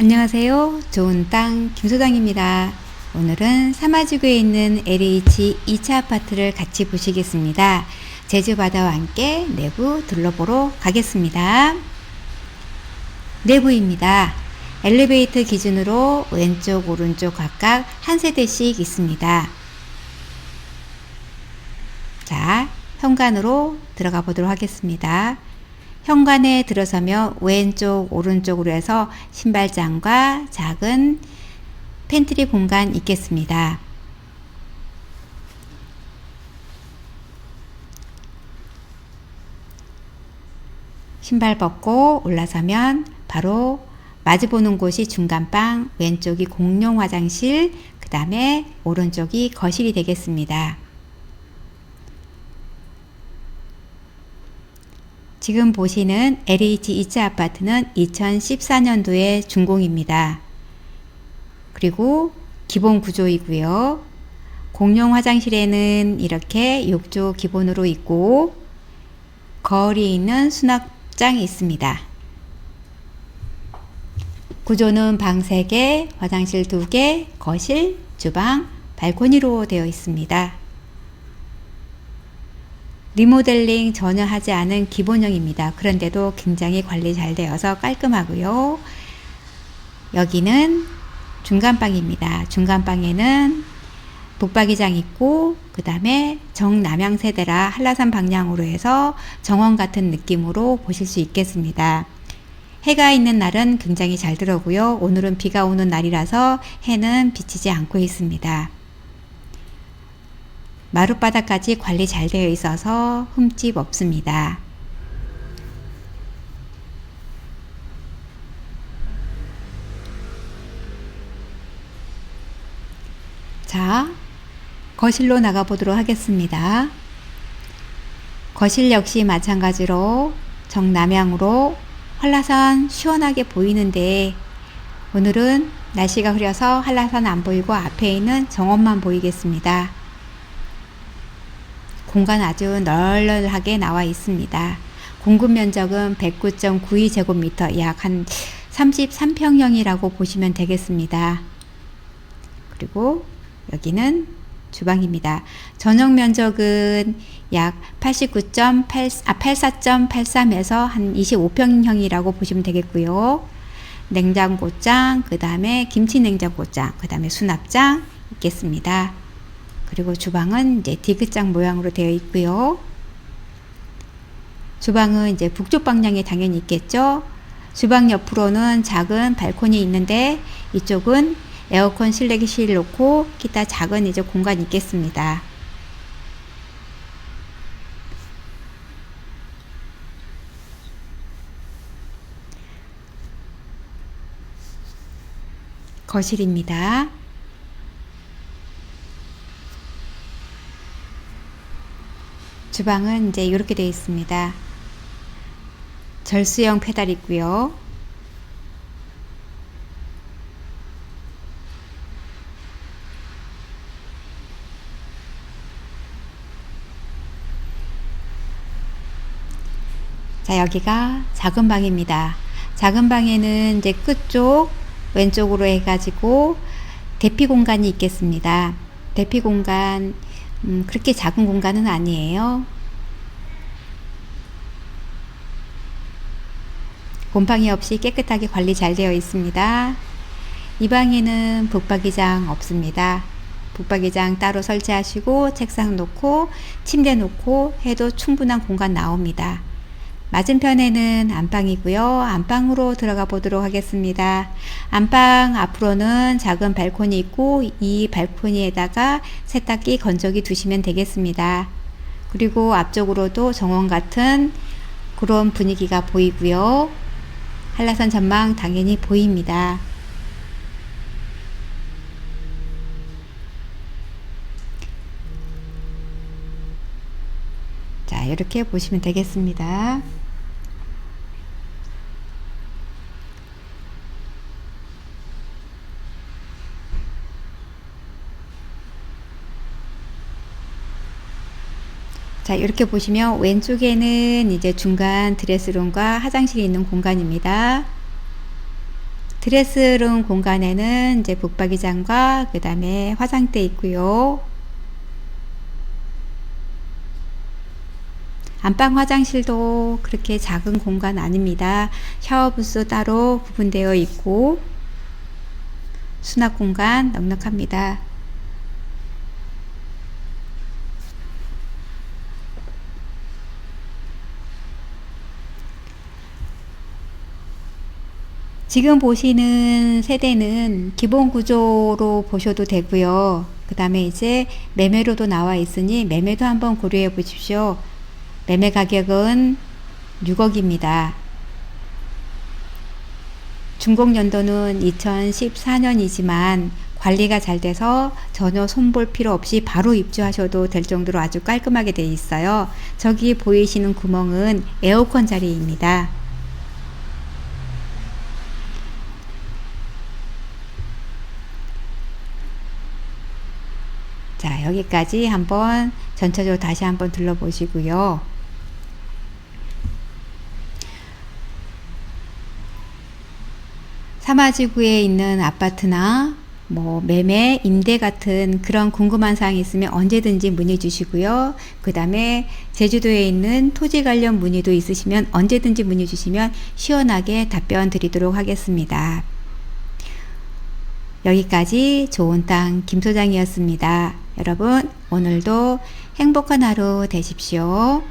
안녕하세요. 좋은 땅 김소장입니다. 오늘은 사마지구에 있는 LH 2차 아파트를 같이 보시겠습니다. 제주 바다와 함께 내부 둘러보러 가겠습니다. 내부입니다. 엘리베이터 기준으로 왼쪽, 오른쪽 각각 한 세대씩 있습니다. 자, 현관으로 들어가 보도록 하겠습니다. 현관에 들어서면 왼쪽, 오른쪽으로 해서 신발장과 작은 팬트리 공간 있겠습니다. 신발 벗고 올라서면 바로 마주보는 곳이 중간방, 왼쪽이 공용 화장실, 그 다음에 오른쪽이 거실이 되겠습니다. 지금 보시는 LH 2차 아파트는 2014년도에 준공입니다. 그리고 기본 구조이고요. 공용 화장실에는 이렇게 욕조 기본으로 있고 거울이 있는 수납장이 있습니다. 구조는 방 3개, 화장실 2개, 거실, 주방, 발코니로 되어 있습니다. 리모델링 전혀 하지 않은 기본형입니다. 그런데도 굉장히 관리 잘 되어서 깔끔하고요. 여기는 중간방입니다. 중간방에는 북박이장 있고 그 다음에 정남향 세대라 한라산 방향으로 해서 정원 같은 느낌으로 보실 수 있겠습니다. 해가 있는 날은 굉장히 잘 들어오고요. 오늘은 비가 오는 날이라서 해는 비치지 않고 있습니다. 마룻바닥까지 관리 잘 되어 있어서 흠집 없습니다. 자, 거실로 나가 보도록 하겠습니다. 거실 역시 마찬가지로 정남향으로 한라산 시원하게 보이는데 오늘은 날씨가 흐려서 한라산 안 보이고 앞에 있는 정원만 보이겠습니다. 공간 아주 널널하게 나와 있습니다. 공급 면적은 109.92제곱미터 약 한 33평형이라고 보시면 되겠습니다. 그리고 여기는 주방입니다. 전용 면적은 약 89.8, 아, 84.83에서 한 25평형이라고 보시면 되겠고요. 냉장고장, 그 다음에 김치 냉장고장, 그 다음에 수납장 있겠습니다. 그리고 주방은 이제 디귿장 모양으로 되어 있고요. 주방은 이제 북쪽 방향에 당연히 있겠죠. 주방 옆으로는 작은 발코니 있는데 이쪽은 에어컨 실내기실 놓고 기타 작은 이제 공간 있겠습니다. 거실입니다. 주방은 이제 이렇게 되어 있습니다. 절수형 페달 있고요. 자, 여기가 작은 방입니다. 작은 방에는 이제 끝쪽 왼쪽으로 해가지고 대피 공간이 있겠습니다. 대피 공간, 음, 그렇게 작은 공간은 아니에요. 곰팡이 없이 깨끗하게 관리 잘 되어 있습니다. 이 방에는 북박이장 없습니다. 북박이장 따로 설치하시고 책상 놓고 침대 놓고 해도 충분한 공간 나옵니다. 맞은편에는 안방이고요. 안방으로 들어가 보도록 하겠습니다. 안방 앞으로는 작은 발코니 있고 이 발코니에다가 세탁기 건조기 두시면 되겠습니다. 그리고 앞쪽으로도 정원 같은 그런 분위기가 보이고요. 한라산 전망 당연히 보입니다. 자, 이렇게 보시면 되겠습니다. 자, 이렇게 보시면 왼쪽에는 이제 중간 드레스룸과 화장실이 있는 공간입니다. 드레스룸 공간에는 이제 북박이장과 그 다음에 화장대 있고요. 안방 화장실도 그렇게 작은 공간 아닙니다. 샤워 부스 따로 구분되어 있고 수납 공간 넉넉합니다. 지금 보시는 세대는 기본 구조로 보셔도 되고요. 그 다음에 이제 매매로도 나와 있으니 매매도 한번 고려해 보십시오. 매매 가격은 6억입니다. 준공 연도는 2014년이지만 관리가 잘 돼서 전혀 손볼 필요 없이 바로 입주하셔도 될 정도로 아주 깔끔하게 되어 있어요. 저기 보이시는 구멍은 에어컨 자리입니다. 자, 여기까지 한번 전체적으로 다시 한번 둘러보시고요. 사마지구에 있는 아파트나 뭐 매매, 임대 같은 그런 궁금한 사항이 있으면 언제든지 문의 주시고요. 그 다음에 제주도에 있는 토지 관련 문의도 있으시면 언제든지 문의 주시면 시원하게 답변 드리도록 하겠습니다. 여기까지 좋은 땅 김소장이었습니다. 여러분, 오늘도 행복한 하루 되십시오.